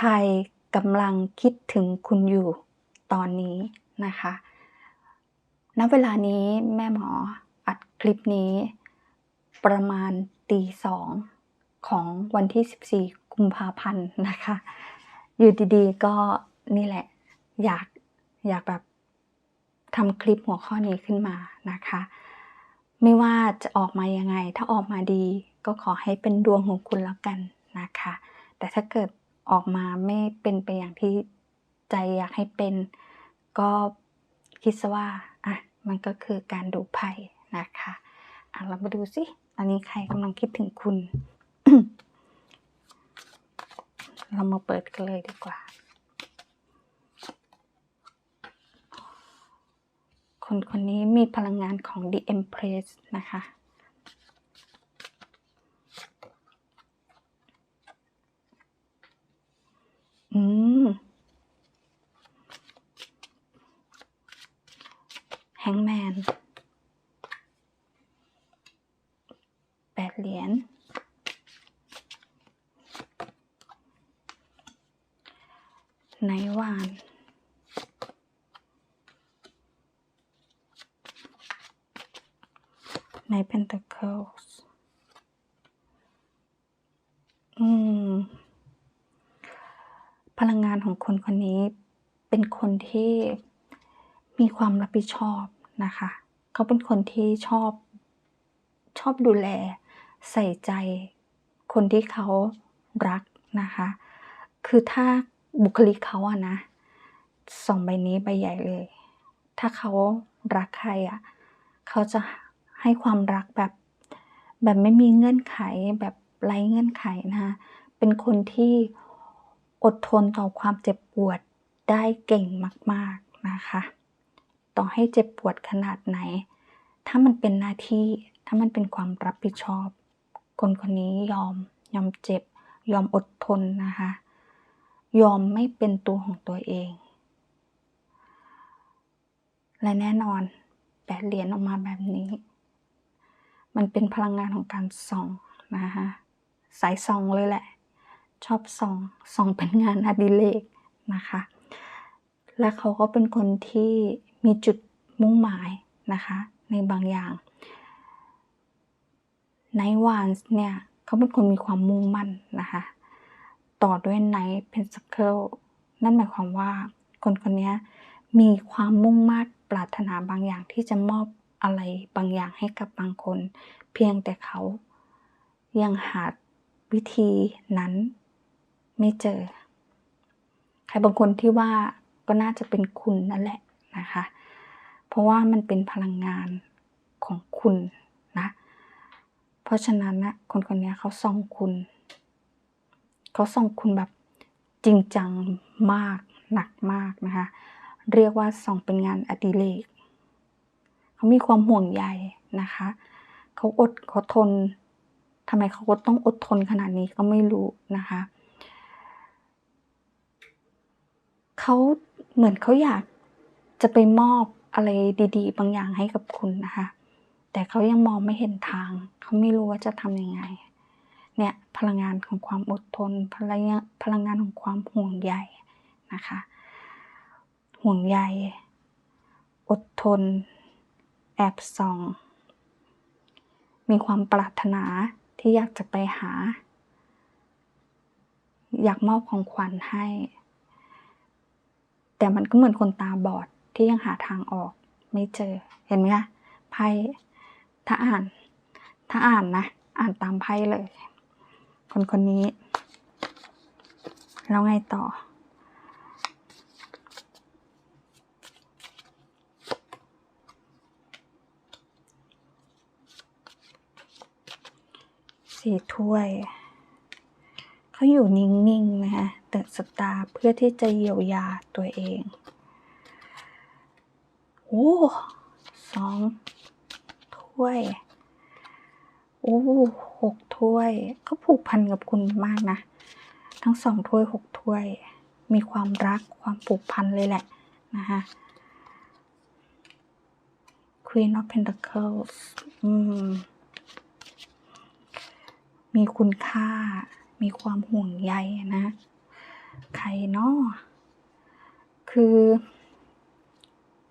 ใครกำลังคิดถึงคุณอยู่ตอนนี้นะคะ ณ เวลานี้แม่หมออัดคลิปนี้ ประมาณตีสองของวันที่ 14 กุมภาพันธ์นะคะ อยู่ดีๆ ก็นี่แหละ อยากอยากแบบทำคลิปหัวข้อนี้ขึ้นมานะคะ ไม่ว่าจะออกมายังไง ถ้าออกมาดีก็ขอให้เป็นดวงของคุณแล้วกันนะคะ แต่ถ้าเกิด ออกมาไม่เป็นไปอย่างที่ใจอยากให้เป็น ก็คิดซะว่าอะมันก็คือการดูไพ่นะคะอะเรามาดูสิตอนนี้ใครกำลังคิดถึงคุณ เรามาเปิดกันเลยดีกว่า คนคนนี้มีพลังงานของ The Empress นะคะ อืม แฮงแมนแปดเหรียญไนวานใน Pentacles อืม พลังงานของคนคนนี้เป็นคนที่มีความรับผิดชอบนะคะ เขาเป็นคนที่ชอบชอบดูแลใส่ใจ คนที่เขารักนะคะ คือถ้าบุคลิกเขาอะนะสองใบนี้ใบใหญ่เลย ถ้าเขารักใครอะเขาจะให้ความรักแบบแบบไม่มีเงื่อนไขแบบไร้เงื่อนไขนะคะเป็นคนที่ อดทนต่อความเจ็บปวดได้เก่งมาก ๆนะคะ ต่อให้เจ็บปวดขนาดไหน ถ้ามันเป็นหน้าที่ ถ้ามันเป็นความรับผิดชอบ คนคนนี้ยอม ยอมเจ็บ ยอมอดทนนะคะ ยอมไม่เป็นตัวของตัวเอง และแน่นอนแปดเหรียญออกมาแบบนี้ มันเป็นพลังงานของการส่องนะคะสายส่องเลยแหละ ชอบส่องส่องเป็นงานอดิเรกนะคะ และเขาก็เป็นคนที่มีจุดมุ่งหมายนะคะ ในบางอย่างไนวานเนี่ยเขาเป็นคนมีความมุ่งมั่นนะคะ ต่อด้วยไนท์เพนซัเคิลนั่นหมายความว่าคนคนนี้มีความมุ่งมั่นปรารถนาบางอย่างที่จะมอบอะไรบางอย่างให้กับบางคน เพียงแต่เขายังหาวิธีนั้น ไม่เจอ ใครบางคนที่ว่าก็น่าจะเป็นคุณนั่นแหละนะคะ เพราะว่ามันเป็นพลังงานของคุณนะ เพราะฉะนั้นนะคนคนนี้เขาส่องคุณเขาส่องคุณแบบจริงจังมากหนักมากนะคะ เรียกว่าส่องเป็นงานอดิเรกเขามีความห่วงใยนะคะเขาอดเขาทนทำไมเขาก็ต้องอดทนขนาดนี้ก็ไม่รู้นะคะ เขาเหมือนเขาอยากจะไปมอบอะไรดี ๆ บางอย่างให้กับคุณนะคะ แต่เขายังมองไม่เห็นทาง เขาไม่รู้ว่าจะทำยังไง เนี่ยพลังงานของความอดทน พลังงานพลังงานของความห่วงใยนะคะ ห่วงใย อดทน แอบส่อง มีความปรารถนาที่อยากจะไปหา อยากมอบของขวัญให้ แต่มันก็เหมือนคนตาบอดที่ยังหาทางออกไม่เจอ เห็นไหมคะไพ่ถ้าอ่านถ้าอ่านนะ อ่านตามไพ่เลย คนคนนี้ แล้วไงต่อ สี่ถ้วย เขาอยู่นิ่งๆนะคะ ตื่นสตาร์เพื่อที่จะเยียวยาตัวเองโอ้สองถ้วย โอ้หกถ้วย ก็ผูกพันกับคุณมากนะ ทั้งสองถ้วยหกถ้วย มีความรักความผูกพันเลยแหละนะคะ Queen of Pentacles มมีคุณค่า มีความห่วงใยนะ ใครเนาะคือ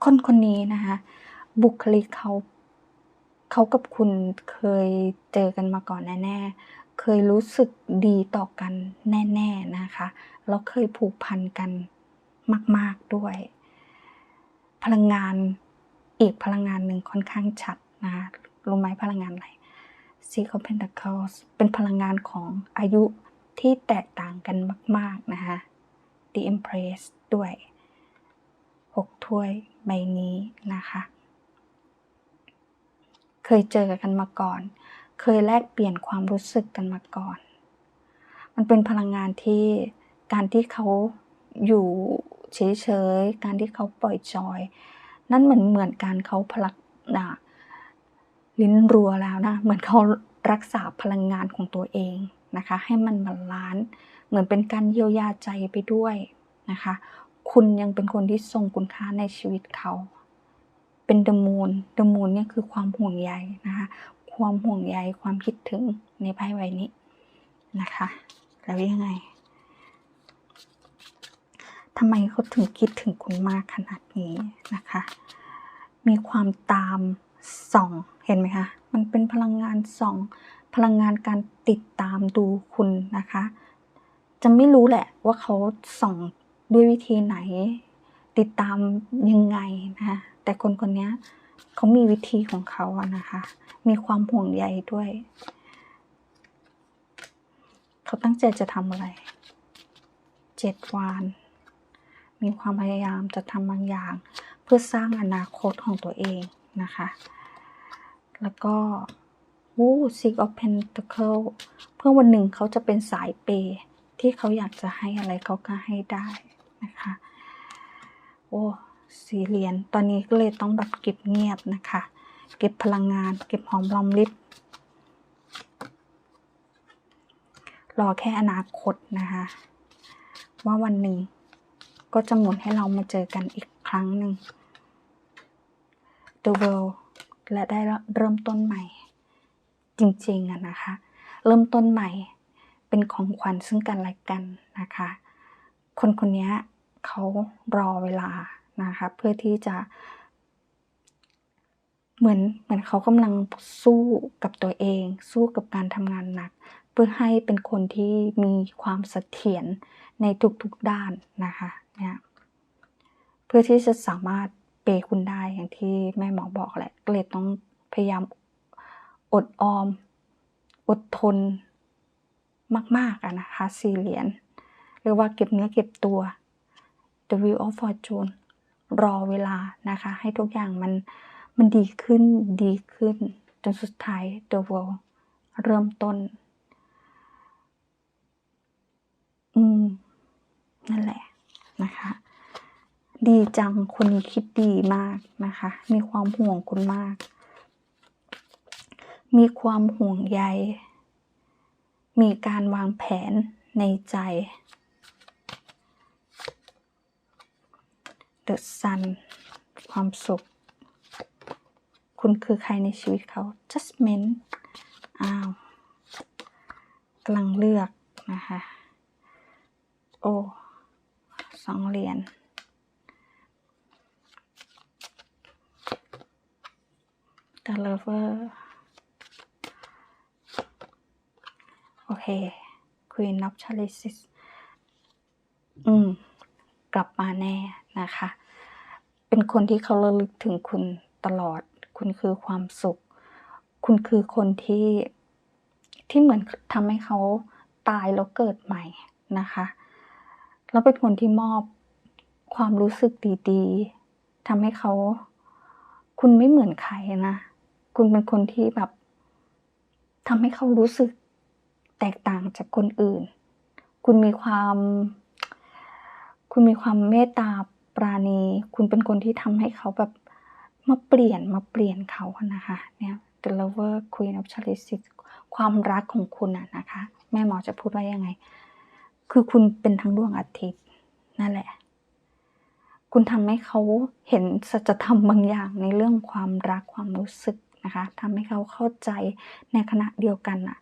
คนคนนี้นะคะ บุคลิกเขาเขากับคุณเคยเจอกันมาก่อนแน่ๆ เคยรู้สึกดีต่อกันแน่ๆนะคะ แล้วเคยผูกพันกันมาก ๆด้วย พลังงานอีกพลังงานหนึ่งค่อนข้างชัดนะคะรู้ไหมพลังงานอะไร Six of Pentacles เป็นพลังงานของอายุ ที่แตกต่างกันมาก ๆ นะคะ The Empress ด้วยหกถ้วยใบนี้นะคะ เคยเจอกันมาก่อน เคยแลกเปลี่ยนความรู้สึกกันมาก่อน มันเป็นพลังงานที่การที่เขาอยู่เฉยๆ การที่เขาปล่อยจอย นั่นเหมือนเหมือนการเขาพลักนะลิ้นรัวแล้วนะ เหมือนเขารักษาพลังงานของตัวเอง นะคะ ให้มันบาลานซ์เหมือนเป็นการเยียวยาใจไปด้วยนะคะ คุณยังเป็นคนที่ทรงคุณค่าในชีวิตเขา เป็นเดมูนเดมูนเนี่ยคือความห่วงใยนะคะ ความห่วงใยความคิดถึงในไพ่ใบนี้นะคะ แล้วยังไงทำไมเขาถึงคิดถึงคุณมากขนาดนี้นะคะ มีความตามส่อง เห็นไหมคะ มันเป็นพลังงานส่อง พลังงานการติดตามดูคุณนะคะ จะไม่รู้แหละว่าเขาส่องด้วยวิธีไหน ติดตามยังไงนะแต่คนคนนี้เขามีวิธีของเขาอะนะคะ มีความห่วงใยด้วย เขาตั้งใจจะทำอะไรเจ็ดวาน มีความพยายามจะทำบางอย่าง เพื่อสร้างอนาคตของตัวเองนะคะ แล้วก็ วู้ Six of Pentacles เพื่อวันหนึ่งเขาจะเป็นสายเปย์ที่เขาอยากจะให้อะไรเขาก็ให้ได้นะคะ โอ้สีเหรียญตอนนี้ก็เลยต้องแบบเก็บเงียบนะคะ เก็บพลังงาน เก็บหอมรอมริบรอแค่อนาคตนะคะ ว่าวันหนึ่งก็จะหมุนให้เรามาเจอกันอีกครั้งหนึ่ง The World และได้เริ่มต้นใหม่ จริงๆอะนะคะ เริ่มต้นใหม่เป็นของขวัญซึ่งกันและกันนะคะ คนคนนี้เขารอเวลานะคะ เพื่อที่จะ เหมือนเหมือนเขากำลังสู้กับตัวเอง สู้กับการทำงานหนัก เพื่อให้เป็นคนที่มีความเสถียรในทุกๆด้านนะคะเนี่ยเพื่อที่จะสามารถเปคุณได้อย่างที่แม่หมอบอกแหละก็เลยต้องพยายาม อดออม อดทนมากๆอะนะคะสี่เหรียญหรือว่าเก็บเนื้อเก็บตัว The Wheel of Fortune รอเวลานะคะ ให้ทุกอย่างมันมันดีขึ้นดีขึ้น จนสุดท้าย The World เริ่มต้น อืม นั่นแหละนะคะ ดีจังคนนี้คิดดีมากนะคะ มีความห่วงคุณมาก มีความห่วงใย มีการวางแผนในใจ The Sun ความสุข คุณคือใครในชีวิตเขา Judgment อ้าวกำลังเลือกนะคะ โอ้สองเหรียญ The Lover โอเค Queen of Chalices อืม กลับมาแน่นะคะ เป็นคนที่เขาระลึกถึงคุณตลอด คุณคือความสุข คุณคือคนที่ที่เหมือนทำให้เขาตายแล้วเกิดใหม่นะคะแล้วเป็นคนที่มอบความรู้สึกดีๆทำให้เขา คุณไม่เหมือนใครนะ คุณเป็นคนที่แบบทำให้เขารู้สึก แตกต่างจากคนอื่น คุณมีความ คุณมีความเมตตาปราณี คุณเป็นคนที่ทำให้เขาแบบมาเปลี่ยนมาเปลี่ยนเขาอะนะคะเนี่ย The Lover Queen of Chalices ความรักของคุณอะนะคะ แม่หมอจะพูดว่ายังไง คือคุณเป็นทั้งดวงอาทิตย์นั่นแหละ คุณทำให้เขาเห็นสัจธรรมบางอย่างในเรื่องความรักความรู้สึกนะคะทำให้เขาเข้าใจในขณะเดียวกันน่ะ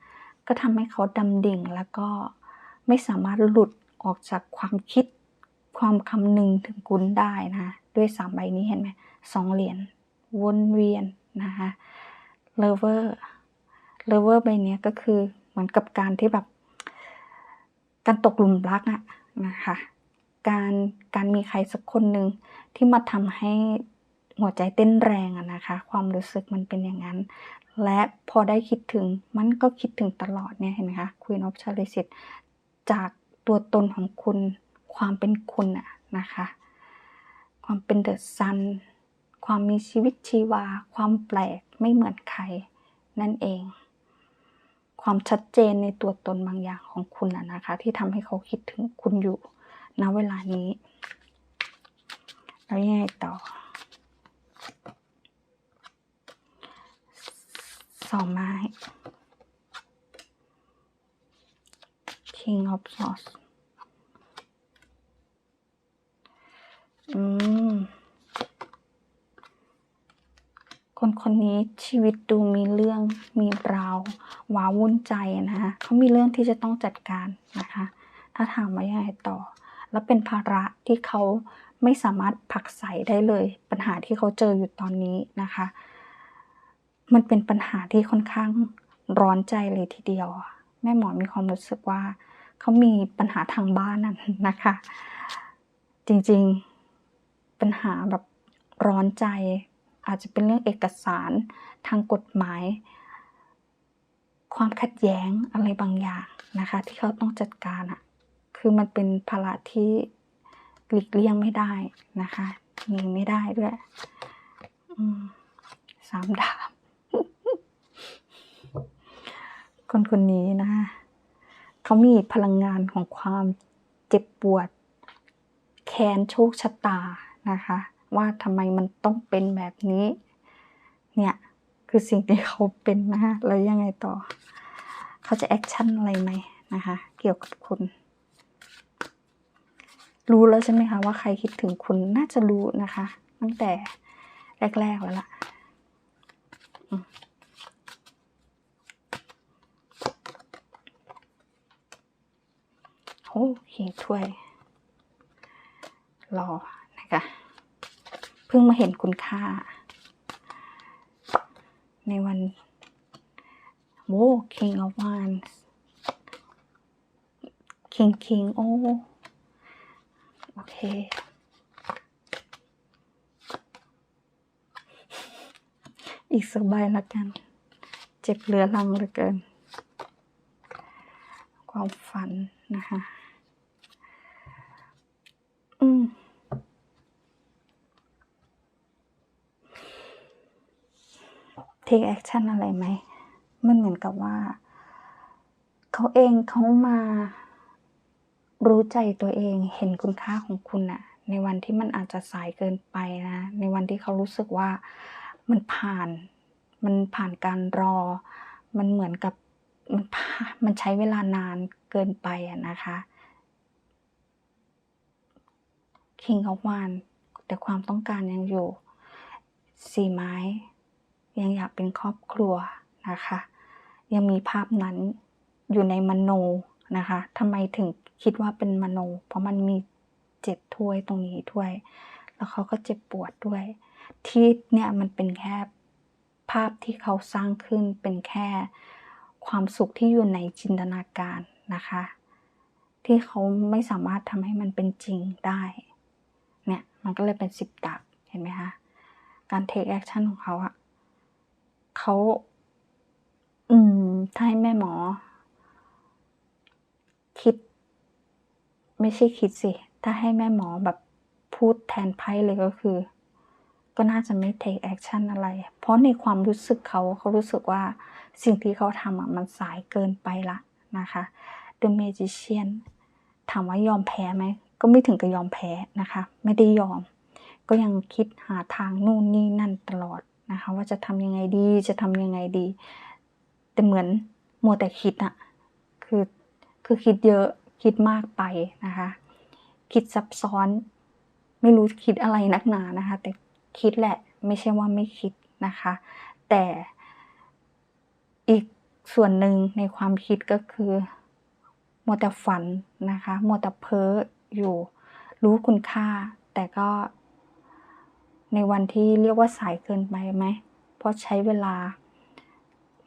ก็ทำให้เขาดำดิ่งแล้วก็ไม่สามารถหลุดออกจากความคิดความคำนึงถึงคุณได้นะด้วยสามใบนี้เห็นไหมสองเหรียญวนเวียนนะคะเลเวอร์เลเวอร์ใบเนี้ยก็คือเหมือนกับการที่แบบการตกหลุมรักอะนะคะการการมีใครสักคนหนึ่งที่มาทำให้หัวใจเต้นแรงอะนะคะ ความรู้สึกมันเป็นอย่างนั้น และพอได้คิดถึงมันก็คิดถึงตลอดเนี่ยเห็นไหมคะ Queen of c h a r i s จากตัวตนของคุณความเป็นคุณอะนะคะ ความเป็นเดอะซันความมีชีวิตชีวา ความแปลกไม่เหมือนใคร นั่นเอง ความชัดเจนในตัวตนบางอย่างของคุณอะนะคะ ที่ทำให้เขาคิดถึงคุณอยู่ณเวลานี้ แล้วยังไงต่อ สองไม้ King of Swords อืม คนคนนี้ชีวิตดูมีเรื่องมีราวว้าวุ่นใจนะคะเขามีเรื่องที่จะต้องจัดการนะคะ ถ้าถามว่ายังไงต่อ แล้วเป็นภาระที่เขาไม่สามารถผักใส่ได้เลย ปัญหาที่เขาเจออยู่ตอนนี้นะคะ มันเป็นปัญหาที่ค่อนข้างร้อนใจเลยทีเดียว แม่หมอมีความรู้สึกว่าเขามีปัญหาทางบ้านนั่นนะคะ จริงๆปัญหาแบบร้อนใจ อาจจะเป็นเรื่องเอกสารทางกฎหมาย ความขัดแย้งอะไรบางอย่างนะคะ ที่เขาต้องจัดการอะคือมันเป็นภาระที่หลีกเลี่ยงไม่ได้นะคะหนีไม่ได้ด้วยสามดาบ คนคนนี้นะคะเขามีพลังงานของความเจ็บปวด แค้นโชคชะตานะคะ ว่าทำไมมันต้องเป็นแบบนี้ เนี่ย คือสิ่งที่เขาเป็นนะคะแล้วยังไงต่อ เขาจะแอคชั่นอะไรไหมนะคะ เกี่ยวกับคุณ รู้แล้วใช่ไหมคะว่าใครคิดถึงคุณน่าจะรู้นะคะ ตั้งแต่แรก ๆ แล้วล่ะอืม โอ้หิงถ้วย รอนะคะ เพิ่งมาเห็นคุณค่า ในวันโว้ King of Wands King King โอ้ โอเคอีกสักใบละกัน เจ็บเรือรังเหลือเกิน ความฝันนะคะ อืม take action อะไรไหม มันเหมือนกับว่า เขาเองเขามารู้ใจตัวเองเห็นคุณค่าของคุณอะในวันที่มันอาจจะสายเกินไปนะ ในวันที่เขารู้สึกว่ามันผ่าน มันผ่านการรอ มันเหมือนกับ มันผ่ามันใช้เวลานานเกินไปอะนะคะ King of w a n d แต่ความต้องการยังอยู่สี่ไม้ ยังอยากเป็นครอบครัวนะคะ ยังมีภาพนั้นอยู่ในมโนนะคะทำไมถึงคิดว่าเป็นมโน เพราะมันมีเจ็ดถ้วยตรงนี้ถ้วย แล้วเขาก็เจ็บปวดด้วย ที่เนี่ยมันเป็นแค่ภาพที่เขาสร้างขึ้นเป็นแค่ ความสุขที่อยู่ในจินตนาการนะคะ ที่เขาไม่สามารถทำให้มันเป็นจริงได้เนี่ยมันก็เลยเป็นสิบดาบเห็นไหมคะการ take action ของเขาอะเขาอืมถ้าให้แม่หมอ คิด ไม่ใช่คิดสิ ถ้าให้แม่หมอแบบพูดแทนไพ่เลยก็คือ ก็น่าจะไม่ take action อะไร เพราะในความรู้สึกเขาเขารู้สึกว่า สิ่งที่เขาทำอะมันสายเกินไปละนะคะ The Magician ถามว่ายอมแพ้ไหม ก็ไม่ถึงกับยอมแพ้นะคะ ไม่ได้ยอม ก็ยังคิดหาทางนู่นนี่นั่นตลอดนะคะ ว่าจะทำยังไงดีจะทำยังไงดี แต่เหมือนมัวแต่คิดอะคือคือคิดเยอะคิดมากไปนะคะ คิดซับซ้อน ไม่รู้คิดอะไรนักหนานะคะ แต่คิดแหละไม่ใช่ว่าไม่คิดนะคะ แต่ อีกส่วนหนึ่งในความคิดก็คือมัวแต่ฝันนะคะมัวแต่เพ้ออยู่รู้คุณค่า แต่ก็ในวันที่เรียกว่าสายเกินไปไหม เพราะใช้เวลา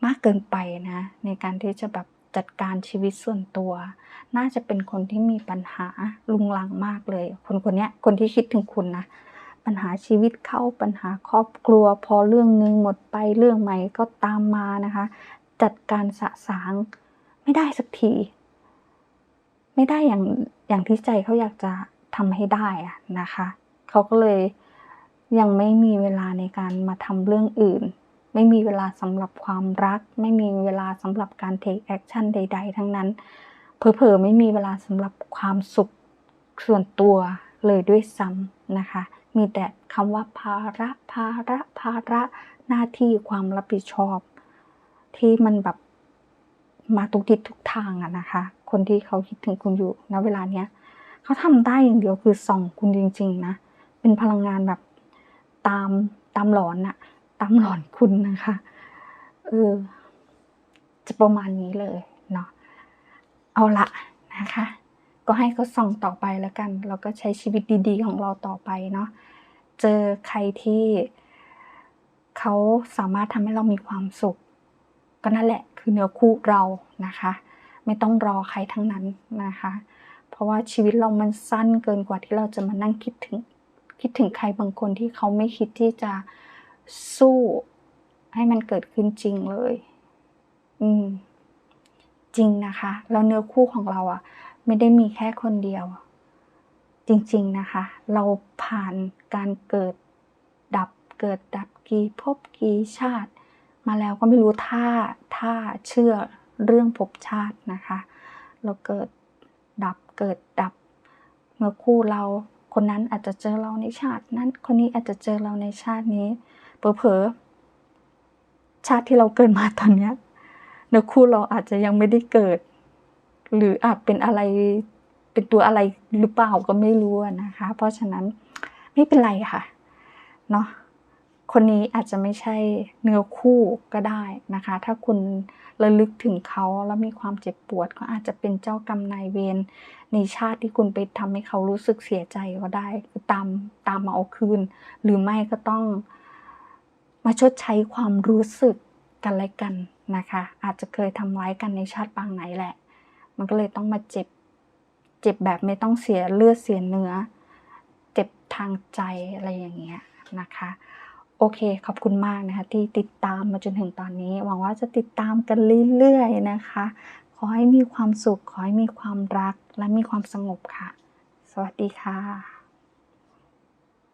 มากเกินไปนะ ในการที่จะแบบจัดการชีวิตส่วนตัว น่าจะเป็นคนที่มีปัญหาลุงลังมากเลย คนคนนี้คนที่คิดถึงคุณนะ ปัญหาชีวิตเข้าปัญหาครอบครัว พอเรื่องหนึงหมดไปเรื่องใหม่ก็ตามมานะคะ จัดการสะสางไม่ได้สักที ไม่ได้อย่างอย่างที่ใจเขาอยากจะทำให้ได้อะนะคะเขาก็เลยยังไม่มีเวลาในการมาทำเรื่องอื่น ไม่มีเวลาสำหรับความรัก ไม่มีเวลาสำหรับการ take action ใด ๆ ทั้งนั้น เผลอๆ ไม่มีเวลาสำหรับความสุขส่วนตัวเลยด้วยซ้ำนะคะ มีแต่คำว่าภาระภาระภาระหน้าที่ความรับผิดชอบ ที่มันแบบมาทุกทิศทุกทางอะนะคะ คนที่เขาคิดถึงคุณอยู่ณเวลาเนี้ยเขาทำได้อย่างเดียวคือส่องคุณจริง ๆ นะ เป็นพลังงานแบบตามตามหลอนอะตามหลอนคุณนะคะเออจะประมาณนี้เลยเนาะเอาละนะคะ ก็ให้เขาส่องต่อไปแล้วกัน เราก็ใช้ชีวิตดี ๆ ของเราต่อไปเนาะเจอใครที่เขาสามารถทำให้เรามีความสุข ก็นั่นแหละคือเนื้อคู่เรานะคะ ไม่ต้องรอใครทั้งนั้นนะคะ เพราะว่าชีวิตเรามันสั้นเกินกว่าที่เราจะมานั่งคิดถึง คิดถึงใครบางคนที่เขาไม่คิดที่จะสู้ให้มันเกิดขึ้นจริงเลย อืม จริงนะคะ แล้วเนื้อคู่ของเราอะ ไม่ได้มีแค่คนเดียว จริงๆนะคะ เราผ่านการเกิดดับเกิดดับกี่ภพกี่ชาติ มาแล้วก็ไม่รู้ถ้าถ้าเชื่อเรื่องภพชาตินะคะ เราเกิดดับเกิดดับ เมื่อคู่เราคนนั้นอาจจะเจอเราในชาตินั้นคนนี้อาจจะเจอเราในชาตินี้เผลอๆชาติที่เราเกิดมาตอนเนี้ยเนื้อคู่เราอาจจะยังไม่ได้เกิด หรืออาจเป็นอะไรเป็นตัวอะไรหรือเปล่าก็ไม่รู้นะคะ เพราะฉะนั้นไม่เป็นไรค่ะเนาะคนนี้อาจจะไม่ใช่เนื้อคู่ก็ได้นะคะ ถ้าคุณระลึกถึงเขาแล้วมีความเจ็บปวด ก็อาจจะเป็นเจ้ากรรมนายเวรในชาติที่คุณไปทำให้เขารู้สึกเสียใจก็ได้คือตามตามมาเอาคืน หรือไม่ก็ต้องมาชดใช้ความรู้สึกกันและกันนะคะ อาจจะเคยทำร้ายกันในชาติปางไหนแหละ มันก็เลยต้องมาเจ็บ เจ็บแบบไม่ต้องเสียเลือดเสียเนื้อ เจ็บทางใจอะไรอย่างเงี้ยนะคะ โอเคขอบคุณมากนะคะ ที่ติดตามมาจนถึงตอนนี้ หวังว่าจะติดตามกันเรื่อยๆนะคะ ขอให้มีความสุข ขอให้มีความรักและมีความสงบค่ะ สวัสดีค่ะ